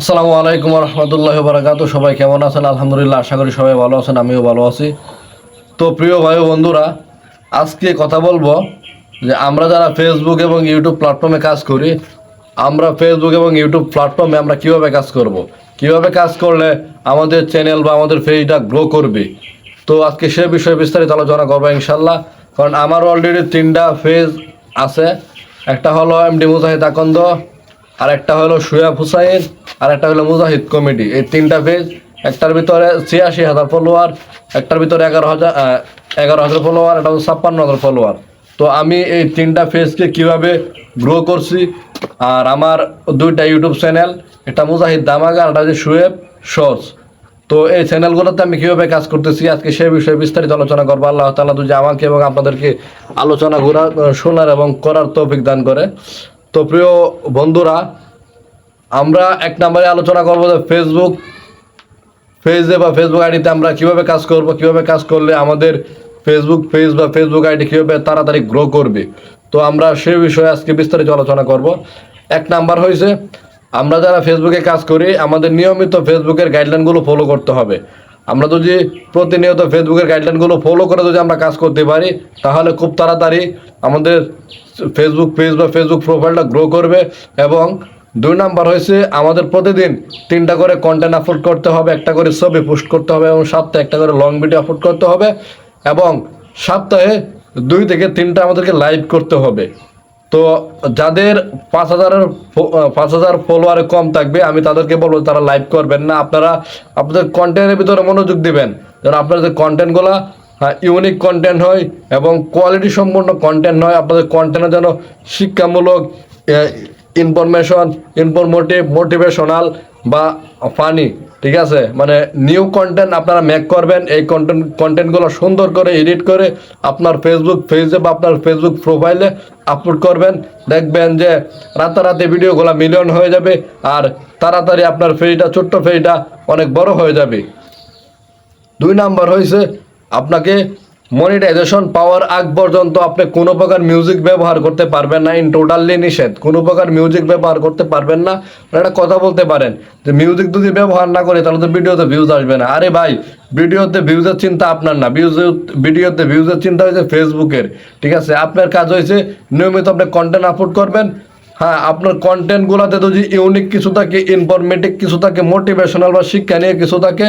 আসসালামু আলাইকুম রহমতুল্লাহ বারাকাতু সবাই কেমন আছেন? আলহামদুলিল্লাহ, আশা করি সবাই ভালো আছেন, আমিও ভালো আছি। তো প্রিয় ভাই বন্ধুরা, আজকে কথা বলব যে আমরা যারা ফেসবুক এবং ইউটিউব প্ল্যাটফর্মে কাজ করি, আমরা ফেসবুক এবং ইউটিউব প্ল্যাটফর্মে আমরা কীভাবে কাজ করব। কীভাবে কাজ করলে আমাদের চ্যানেল বা আমাদের পেজটা গ্রো করবে? তো আজকে সে বিষয়ে বিস্তারিত আলোচনা করব ইনশাল্লাহ কারণ আমার অলরেডি তিনটা ফেজ আছে। একটা হলো এমডি মুজাহিদ আকন্দ আর একটা হলো শুয়াব হুসাইন, আর একটা হলো মুজাহিদ কমেডি এই তিনটা পেজ একটার ভিতরে ছিয়াশি হাজার ফলোয়ার একটার ভিতরে এগারো হাজার এগারো হাজার ফলোয়ার এটা হলো ছাপ্পান্ন হাজার ফলোয়ার তো আমি এই তিনটা ফেজকে কীভাবে গ্রো করছি, আর আমার দুইটা ইউটিউব চ্যানেল এটা মুজাহিদ দামাগা, আর এটা হচ্ছে শুয়েব শর্টস তো এই চ্যানেলগুলোতে আমি কীভাবে কাজ করতেছি, আজকে সে বিষয়ে বিস্তারিত আলোচনা করব। আল্লাহ তালা যদি আমাকে এবং আপনাদেরকে আলোচনা ঘোরা শোনার এবং করার তৌফিক দান করে। তো প্রিয় বন্ধুরা, আমরা এক নম্বরে আলোচনা করব যে ফেসবুক পেজে বা ফেসবুক আইডিতে আমরা কীভাবে কাজ করব, কীভাবে কাজ করলে আমাদের ফেসবুক পেজ বা ফেসবুক আইডি কীভাবে তাড়াতাড়ি গ্রো করবে। তো আমরা সে বিষয়ে আজকে বিস্তারিত আলোচনা করব। এক নাম্বার হয়েছে আমরা যারা ফেসবুকে কাজ করি, আমাদের নিয়মিত ফেসবুকের গাইডলাইনগুলো ফলো করতে হবে। আমরা যদি প্রতিনিয়ত ফেসবুকের গাইডলাইনগুলো ফলো করে যদি আমরা কাজ করতে পারি, তাহলে খুব তাড়াতাড়ি আমাদের ফেসবুক পেজ বা ফেসবুক প্রোফাইলটা গ্রো করবে এবং দুই নাম্বার হয়েছে আমাদের প্রতিদিন তিনটা করে কন্টেন্ট আপলোড করতে হবে, একটা করে ছবি পোস্ট করতে হবে এবং সপ্তাহে একটা করে লং ভিডিও আপলোড করতে হবে এবং সপ্তাহে দুই থেকে তিনটা আমাদেরকে লাইভ করতে হবে। তো যাদের পাঁচ হাজারের পাঁচ হাজার ফলোয়ারে কম থাকবে, আমি তাদেরকে বলব তারা লাইভ করবেন না। আপনারা, আপনাদের কন্টেন্টের ভিতরে মনোযোগ দিবেন। যেন আপনাদের কন্টেন্টগুলো ইউনিক কন্টেন্ট হয় এবং কোয়ালিটি সম্পন্ন কন্টেন্ট হয় আপনাদের কন্টেন্টে যেন শিক্ষামূলক ইনফরমেশন ইনফরমেটিভ মোটিভেশনাল বা ফানি ঠিক আছে? মানে নিউ কন্টেন্ট আপনারা মেক করবেন, এই কন্টেন্ট কন্টেন্টগুলো সুন্দর করে এডিট করে আপনার ফেসবুক পেজে বা আপনার ফেসবুক প্রোফাইলে আপলোড করবেন। দেখবেন যে রাতারাতি ভিডিওগুলো মিলিয়ন হয়ে যাবে আর তাড়াতাড়ি আপনার ফেরিটা ছোট্ট ফেরিটা অনেক বড় হয়ে যাবে। দুই নাম্বার হয়েছে আপনাকে মনিটাইজেশন পাওয়ার আগ পর্যন্ত আপনি কোনো প্রকার মিউজিক ব্যবহার করতে পারবেন না ইন টোটালি নিষেধ। কোনো প্রকার মিউজিক ব্যবহার করতে পারবেন না। একটা কথা বলতে পারেন, যে মিউজিক যদি ব্যবহার না করে, তাহলে তো ভিডিওতে ভিউজ আসবে না। আরে ভাই, ভিডিওতে ভিউজের চিন্তা আপনার না। ভিউজ ভিডিওতে ভিউজের চিন্তা হয়েছে ফেসবুকের ঠিক আছে? আপনার কাজ হয়েছে, নিয়মিত আপনি কন্টেন্ট আপলোড করবেন। হ্যাঁ আপনার কন্টেন্টগুলোতে যদি ইউনিক কিছু থাকে ইনফরমেটিভ কিছু থাকে মোটিভেশনাল বা শিক্ষা নিয়ে কিছু থাকে,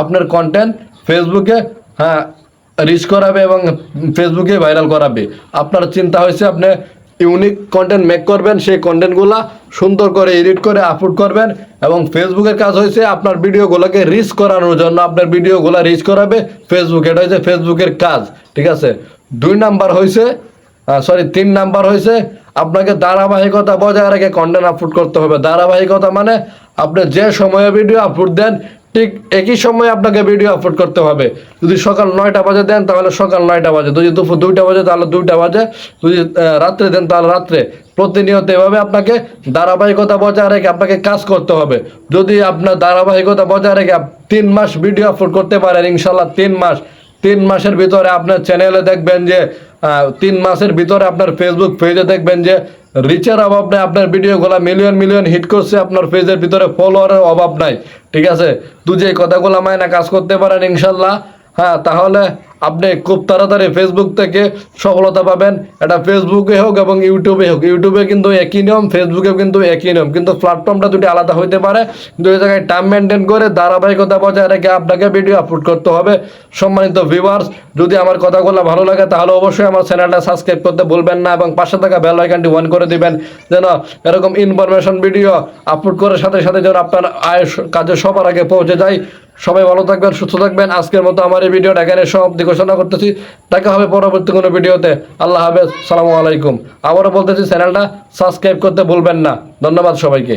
আপনার কন্টেন্ট ফেসবুকে হ্যাঁ রিচ করাবে এবং ফেসবুকে ভাইরাল করাবে। আপনার চিন্তা হয়েছে, আপনি ইউনিক কন্টেন্ট মেক করবেন, সেই কন্টেন্টগুলা সুন্দর করে এডিট করে আপলোড করবেন এবং ফেসবুকের কাজ হয়েছে, আপনার ভিডিওগুলোকে রিচ করানোর জন্য আপনার ভিডিওগুলো রিচ করাবে ফেসবুক এটা হচ্ছে ফেসবুকের কাজ, ঠিক আছে? দুই নাম্বার হয়েছে সরি তিন নাম্বার হয়েছে, আপনাকে ধারাবাহিকতা বজায় রেখে কন্টেন্ট আপলোড করতে হবে। ধারাবাহিকতা মানে আপনি যে সময়ে ভিডিও আপলোড দেন ঠিক একই সময়ে আপনাকে ভিডিও আপলোড করতে হবে। যদি সকাল নয়টা বাজে দেন, তাহলে সকাল নয়টা বাজে। যদি দুপুর দুইটা বাজে, তাহলে দুইটা বাজে। যদি রাত্রে দেন, তাহলে রাত্রে। প্রতিনিয়ত এভাবে আপনাকে ধারাবাহিকতা বজায় রেখে আপনাকে কাজ করতে হবে। যদি আপনার ধারাবাহিকতা বজায় রেখে তিন মাস ভিডিও আপলোড করতে পারেন ইনশাল্লাহ তিন মাস। তিন মাসের ভিতরে আপনার চ্যানেলে দেখবেন যে তিন মাসের ভিতরে আপনার ফেসবুক পেজে দেখবেন যে রিচের অভাব নাই, আপনার ভিডিওগুলো মিলিয়ন মিলিয়ন হিট করছে, আপনার পেজের ভিতরে ফলোয়ারের অভাব নাই। ঠিক আছে? তুই যে কথাগুলো মায়না কাজ করতে পারেন, ইনশাল্লাহ। হ্যাঁ তাহলে আপনি খুব তাড়াতাড়ি ফেসবুক থেকে সফলতা পাবেন। এটা ফেসবুকে হোক এবং ইউটিউবে হোক। ইউটিউবে কিন্তু একই নিয়ম ফেসবুকেও কিন্তু একই নিয়ম। কিন্তু প্ল্যাটফর্মটা দুটি আলাদা হইতে পারে। এই জায়গায় টাইম মেনটেন করে ধারাবাহিকতা বজায় রেখে আপনাকে ভিডিও আপলোড করতে হবে। সম্মানিত ভিউয়ার্স যদি আমার কথাগুলো ভালো লাগে, তাহলে অবশ্যই আমার চ্যানেলটা সাবস্ক্রাইব করতে ভুলবেন না এবং পাশে থাকা বেল আইকনটি অন করে দিবেন, যেন এরকম ইনফরমেশন ভিডিও আপলোড করার সাথে সাথে যেন আপনার আয় কাজে সবার আগে পৌঁছে যায়। সবাই ভালো থাকবেন, সুস্থ থাকবেন। আজকের মতো আমার এই ভিডিওটা এখানে সব ঘোষণা করতেছি। দেখা হবে পরবর্তী কোনো ভিডিওতে। আল্লাহ হাফেজ, সালামু আলাইকুম। আবারও বলতেছি, চ্যানেলটা সাবস্ক্রাইব করতে ভুলবেন না। ধন্যবাদ সবাইকে।